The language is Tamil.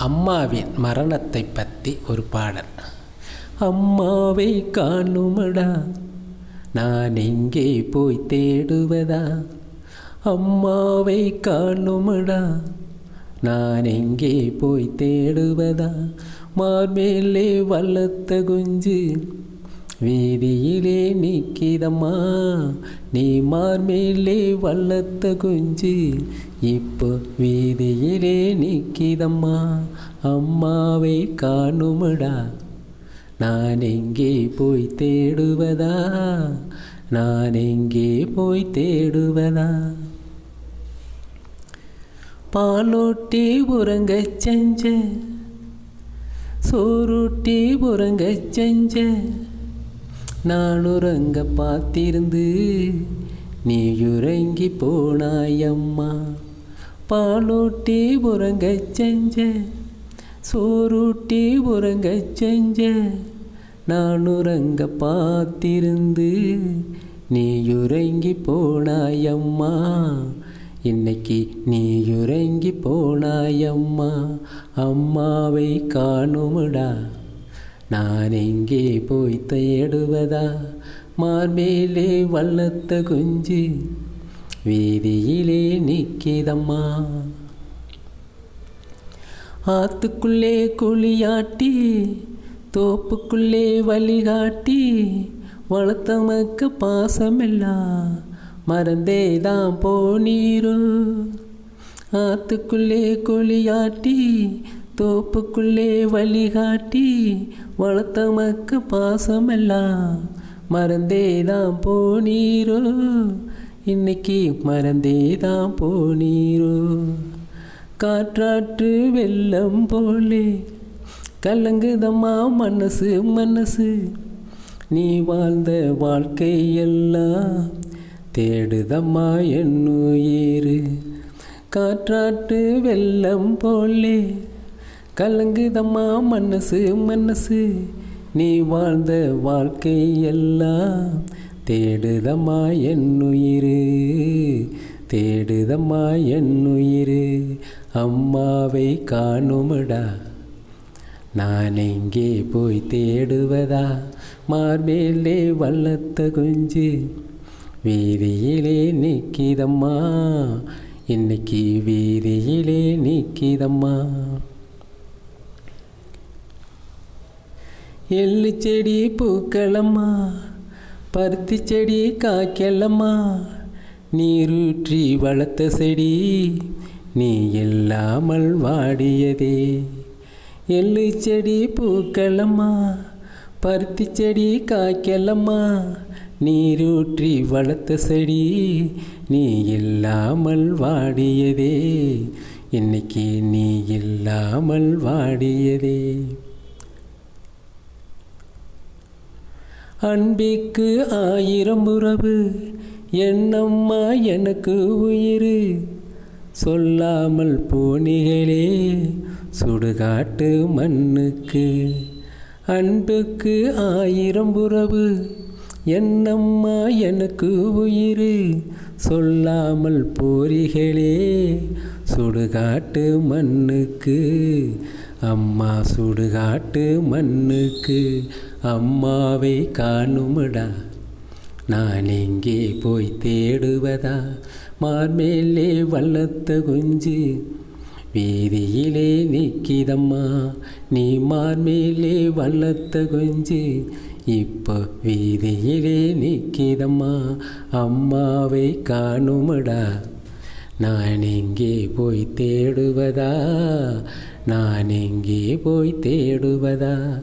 அம்மாவின் மரணத்தை பற்றி ஒரு பாடல். அம்மாவை காணுமடா நான் எங்கே போய் தேடுவதா? அம்மாவை காணுமடா நான் எங்கே போய் தேடுவதா? மார்மேலே வல்லத்த குஞ்சு வீதியிலே நிற்கிதம்மா நீ மார்மேலே வல்லத்த குஞ்சு. இப்போ வீதியிலே நிற்கிதம்மா அம்மாவை காணுமடா. நான் எங்கே போய் தேடுவதா? நான் எங்கே போய் தேடுவதா? பாலோட்டி உறங்க செஞ்ச சோறுட்டி உறங்க செஞ்ச நான் உறங்க பார்த்திருந்து நீ உறங்கி போனாயம்மா. பாலூட்டி உறங்க செஞ்ச சோறுட்டி உறங்க செஞ்ச நான் உறங்க பார்த்திருந்து நீ உறங்கி போனாயம்மா. இன்னைக்கு நீ உறங்கி போனாயம்மா. அம்மாவை காணுமுடா. நான் எங்கே போய் தேடுவதா? மார்மேலே வல்லத்த குஞ்சு வீதியிலே நிற்கிதம்மா ஆத்துக்குள்ளே குழியாட்டி தோப்புக்குள்ளே வழிகாட்டி வளர்த்தமக்கு பாசமெல்லாம் மறந்தே தான் போனீரோ ஆத்துக்குள்ளே குழியாட்டி தோப்புக்குள்ளே வழிகாட்டி வளர்த்த மக்க பாசமெல்லாம் மறந்தே தான் போனீரோ இன்னைக்கு மறந்தே தான் போனீரோ காற்றாற்று வெள்ளம் போலே கலங்குதம்மா மனசு மனசு நீ வாழ்ந்த வாழ்க்கையெல்லாம் தேடுதம்மா என்னுயிர் காற்றாற்று வெள்ளம் போலே கலங்குதம்மா மனசு மனசு. நீ வாழ்ந்த வாழ்க்கையெல்லாம் தேடுதம்மா என்னுயிர் தேடுதம்மா என்னுயிர் அம்மாவை காணுமடா. நான் எங்கே போய் தேடுவதா? மார்பேலே வல்லத்த குஞ்சு. வீதியிலே நிற்கிதம்மா இன்னைக்கு வீதியிலே நிற்கிதம்மா எள்ளு செடி பூக்களம்மா பருத்தி செடி காய்க்கலம்மா நீரூற்றி வளர்த்த செடி நீ இல்லாமல் வாடியதே. எள்ளு செடி பூக்களம்மா பருத்தி செடி காய்க்கலம்மா நீரூற்றி வளர்த்த செடி நீ இல்லாமல் வாடியதே. இன்னைக்கு நீ இல்லாமல் வாடியதே. அன்பிக்கு ஆயிரம் உறவு. என்னம்மா எனக்கு உயிர். சொல்லாமல் போனிகளே சுடுகாட்டு மண்ணுக்கு. அன்புக்கு ஆயிரம் உறவு. என்னம்மா எனக்கு உயிர். சொல்லாமல் போரிகளே சுடுகாட்டு மண்ணுக்கு. அம்மா சுடுகாட்டு மண்ணுக்கு அம்மாவை காணுமடா. நான் எங்கே போய் தேடுவதா? மார்மேலே வல்லத்த குஞ்சு. வீதியிலே நிற்கிதம்மா நீ மார்மேலே வல்லத்த குஞ்சு. இப்போ வீதியிலே நிற்கிதம்மா அம்மாவை காணுமடா. நான் எங்கே போய் தேடுவதா? நான் எங்கே போய் தேடுவதா?